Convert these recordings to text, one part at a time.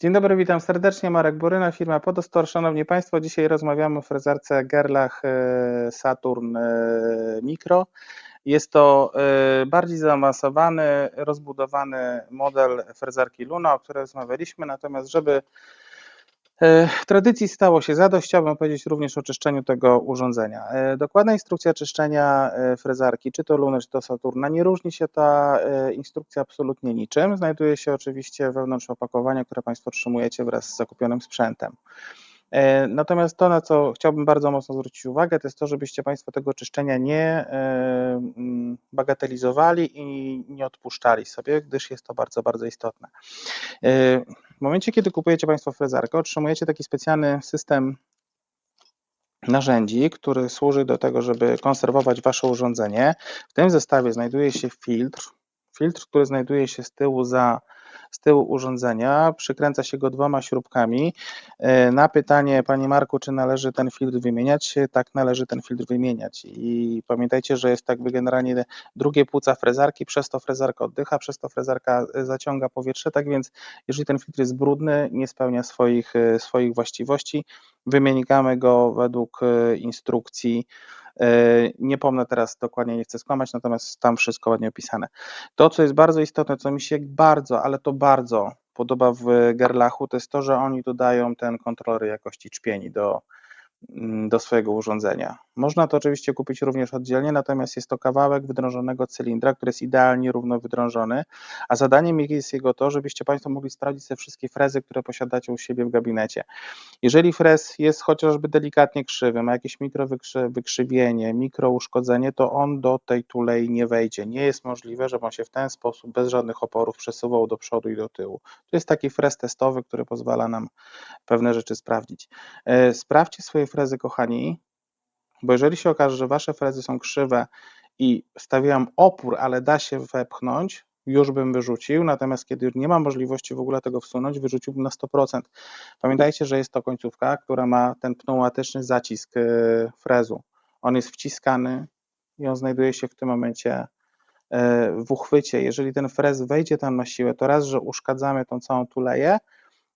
Dzień dobry, witam serdecznie. Marek Boryna, firma Podostor. Szanowni Państwo, dzisiaj rozmawiamy o frezarce Gerlach e, Saturn e, Micro. Jest to e, bardziej zaawansowany, rozbudowany model frezarki Luna, o której rozmawialiśmy, natomiast żeby Tradycji stało się zadość. Chciałbym powiedzieć również o czyszczeniu tego urządzenia. E, Dokładna instrukcja czyszczenia e, frezarki, czy to Luny, czy to Saturna, nie różni się ta e, instrukcja absolutnie niczym. Znajduje się oczywiście wewnątrz opakowania, które Państwo otrzymujecie wraz z zakupionym sprzętem. E, Natomiast to, na co chciałbym bardzo mocno zwrócić uwagę, to jest to, żebyście Państwo tego czyszczenia nie e, mm, bagatelizowali i nie odpuszczali sobie, gdyż jest to bardzo, bardzo istotne. W momencie, kiedy kupujecie Państwo frezarkę, otrzymujecie taki specjalny system narzędzi, który służy do tego, żeby konserwować Wasze urządzenie. W tym zestawie znajduje się filtr, filtr, który znajduje się z tyłu za z tyłu urządzenia, przykręca się go dwoma śrubkami. E, Na pytanie Panie Marku, czy należy ten filtr wymieniać? Tak, należy ten filtr wymieniać. I pamiętajcie, że jest tak by generalnie drugie płuca frezarki, przez to frezarka oddycha, przez to frezarka e, zaciąga powietrze, tak więc jeżeli ten filtr jest brudny, nie spełnia swoich, e, swoich właściwości, wymieniamy go według instrukcji. E, Nie pomnę teraz dokładnie, nie chcę skłamać, natomiast tam wszystko ładnie opisane. To, co jest bardzo istotne, co mi się bardzo, ale to bardzo podoba w Gerlachu, to jest to, że oni dodają ten kontroler jakości czpieni do, mm, do swojego urządzenia. Można to oczywiście kupić również oddzielnie, natomiast jest to kawałek wydrążonego cylindra, który jest idealnie równo wydrążony, a zadaniem jest jego to, żebyście Państwo mogli sprawdzić sobie wszystkie frezy, które posiadacie u siebie w gabinecie. Jeżeli frez jest chociażby delikatnie krzywy, ma jakieś mikro wykrzy- wykrzywienie, mikro uszkodzenie, to on do tej tulei nie wejdzie. Nie jest możliwe, żeby on się w ten sposób bez żadnych oporów przesuwał do przodu i do tyłu. To jest taki frez testowy, który pozwala nam pewne rzeczy sprawdzić. E, Sprawdźcie swoje frezy, kochani, bo jeżeli się okaże, że wasze frezy są krzywe i stawiam opór, ale da się wepchnąć, już bym wyrzucił, natomiast kiedy nie ma możliwości w ogóle tego wsunąć, wyrzuciłbym na 100%. Pamiętajcie, że jest to końcówka, która ma ten pneumatyczny zacisk e, frezu. On jest wciskany i on znajduje się w tym momencie e, w uchwycie. Jeżeli ten frez wejdzie tam na siłę, to raz, że uszkadzamy tą całą tuleję,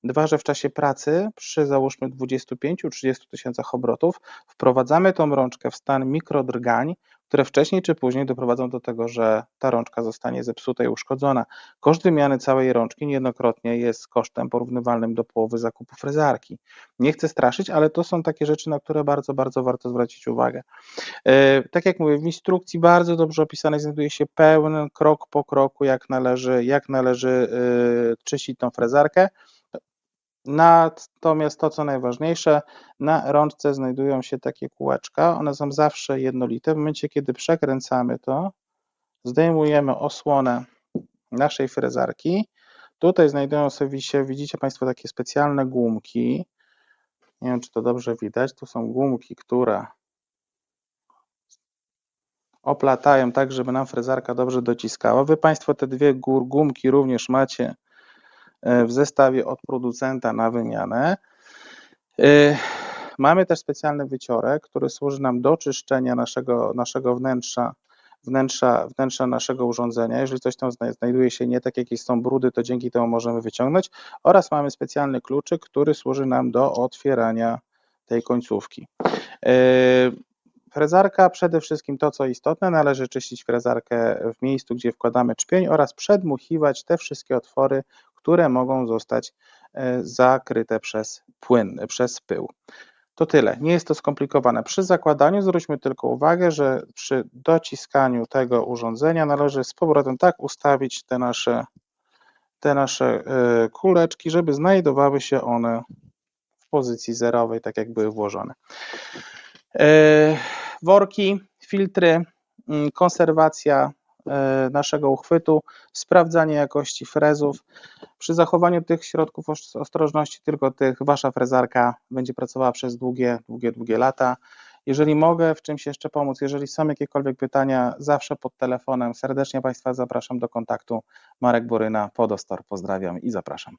Dwa, że w czasie pracy przy załóżmy 25-30 tysiącach obrotów wprowadzamy tą rączkę w stan mikrodrgań, które wcześniej czy później doprowadzą do tego, że ta rączka zostanie zepsuta i uszkodzona. Koszt wymiany całej rączki niejednokrotnie jest kosztem porównywalnym do połowy zakupu frezarki. Nie chcę straszyć, ale to są takie rzeczy, na które bardzo, bardzo warto zwrócić uwagę. E, Tak jak mówię, w instrukcji bardzo dobrze opisane znajduje się pełen krok po kroku, jak należy, jak należy e, czyścić tą frezarkę. Natomiast to, co najważniejsze, na rączce znajdują się takie kółeczka. One są zawsze jednolite. W momencie, kiedy przekręcamy to, zdejmujemy osłonę naszej frezarki. Tutaj znajdują sobie się, widzicie Państwo, takie specjalne gumki. Nie wiem, czy to dobrze widać. Tu są gumki, które oplatają tak, żeby nam frezarka dobrze dociskała. Wy Państwo te dwie gumki również macie w zestawie od producenta na wymianę. E, Mamy też specjalny wyciorek, który służy nam do czyszczenia naszego, naszego wnętrza, wnętrza, wnętrza naszego urządzenia. Jeżeli coś tam zna- znajduje się nie tak, jakieś są brudy, to dzięki temu możemy wyciągnąć. Oraz mamy specjalny kluczyk, który służy nam do otwierania tej końcówki. Frezarka, przede wszystkim to, co istotne, należy czyścić frezarkę w miejscu, gdzie wkładamy czpień oraz przedmuchiwać te wszystkie otwory, które mogą zostać e, zakryte przez płyn, przez pył. To tyle. Nie jest to skomplikowane. Przy zakładaniu zwróćmy tylko uwagę, że przy dociskaniu tego urządzenia należy z powrotem tak ustawić te nasze, te nasze e, kuleczki, żeby znajdowały się one w pozycji zerowej, tak jak były włożone. E, Worki, filtry, mm, konserwacja e, naszego uchwytu, sprawdzanie jakości frezów. Przy zachowaniu tych środków os- ostrożności, tylko tych, wasza frezarka będzie pracowała przez długie, długie, długie lata. Jeżeli mogę w czymś jeszcze pomóc, jeżeli są jakiekolwiek pytania, zawsze pod telefonem. Serdecznie Państwa zapraszam do kontaktu. Marek Boryna, Podostor. Pozdrawiam i zapraszam.